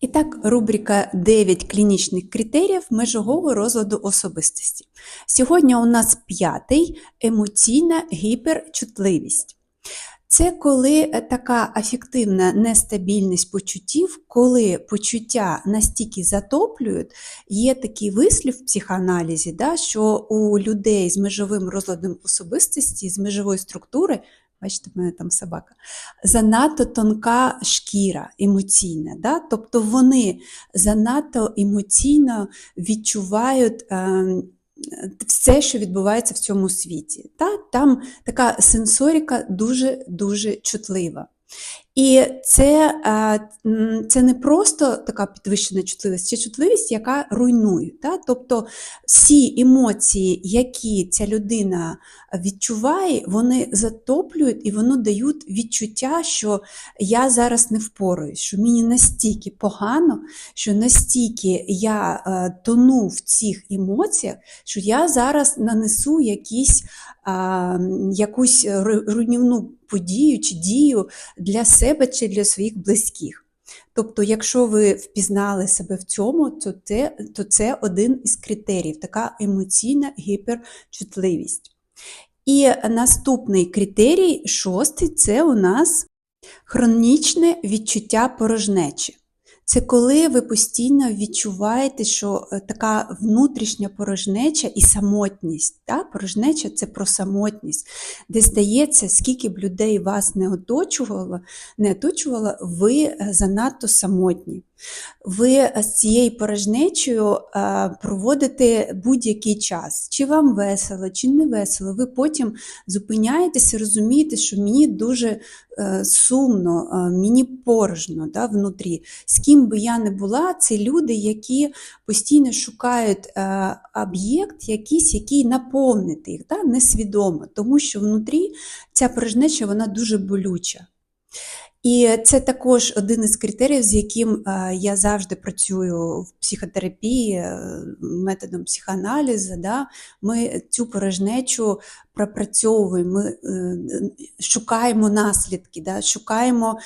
І так, рубрика 9 клінічних критеріїв межового розладу особистості. Сьогодні у нас п'ятий емоційна гіперчутливість. Це коли е, така афективна нестабільність почуттів, коли почуття настільки затоплюють, є такий вислів в психоаналізі, да, що у людей з межовим розладом особистості, з межової структури, бачите, в мене там собака, занадто тонка шкіра емоційна. Да? Тобто вони занадто емоційно відчувають. Е, все, що відбувається в цьому світі. Та? Там така сенсоріка дуже-дуже чутлива. І це, це не просто така підвищена чутливість, це чутливість, яка руйнує. Та? Тобто всі емоції, які ця людина відчуває, вони затоплюють і вони дають відчуття, що я зараз не впораюсь, що мені настільки погано, що настільки я тону в цих емоціях, що я зараз нанесу якісь, якусь руйнівну подію чи дію для себе чи для своїх близьких. Тобто, якщо ви впізнали себе в цьому, то це, то це один із критеріїв, така емоційна гіперчутливість. І наступний критерій, шостий, це у нас хронічне відчуття порожнечі. Це коли ви постійно відчуваєте, що е, така внутрішня порожнеча і самотність. Та? Порожнеча це про самотність, де здається, скільки б людей вас не оточувало, не оточувало, ви е, занадто самотні. Ви е, з цією порожнечею проводите будь-який час, чи вам весело, чи не весело. Ви потім зупиняєтеся, розумієте, що мені дуже сумно, мені порожно да, внутрі. З ким би я не була, це люди, які постійно шукають е, об'єкт, якийсь, який наповнити їх, да, несвідомо, тому що внутрі ця порожнеча вона дуже болюча. І це також один із критеріїв, з яким е, я завжди працюю в психотерапії е, методом психоаналізу. Да? Ми цю порожнечу пропрацьовуємо, ми е, шукаємо наслідки, да? шукаємо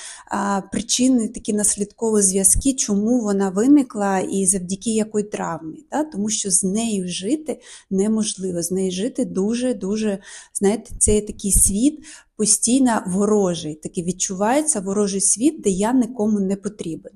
причини, такі наслідкові зв'язки, чому вона виникла і завдяки якої травмі. Да? Тому що з нею жити неможливо, з нею жити дуже-дуже, знаєте, це такий світ постійно ворожий, такий відчувається ворожий світ, де я нікому не потрібен.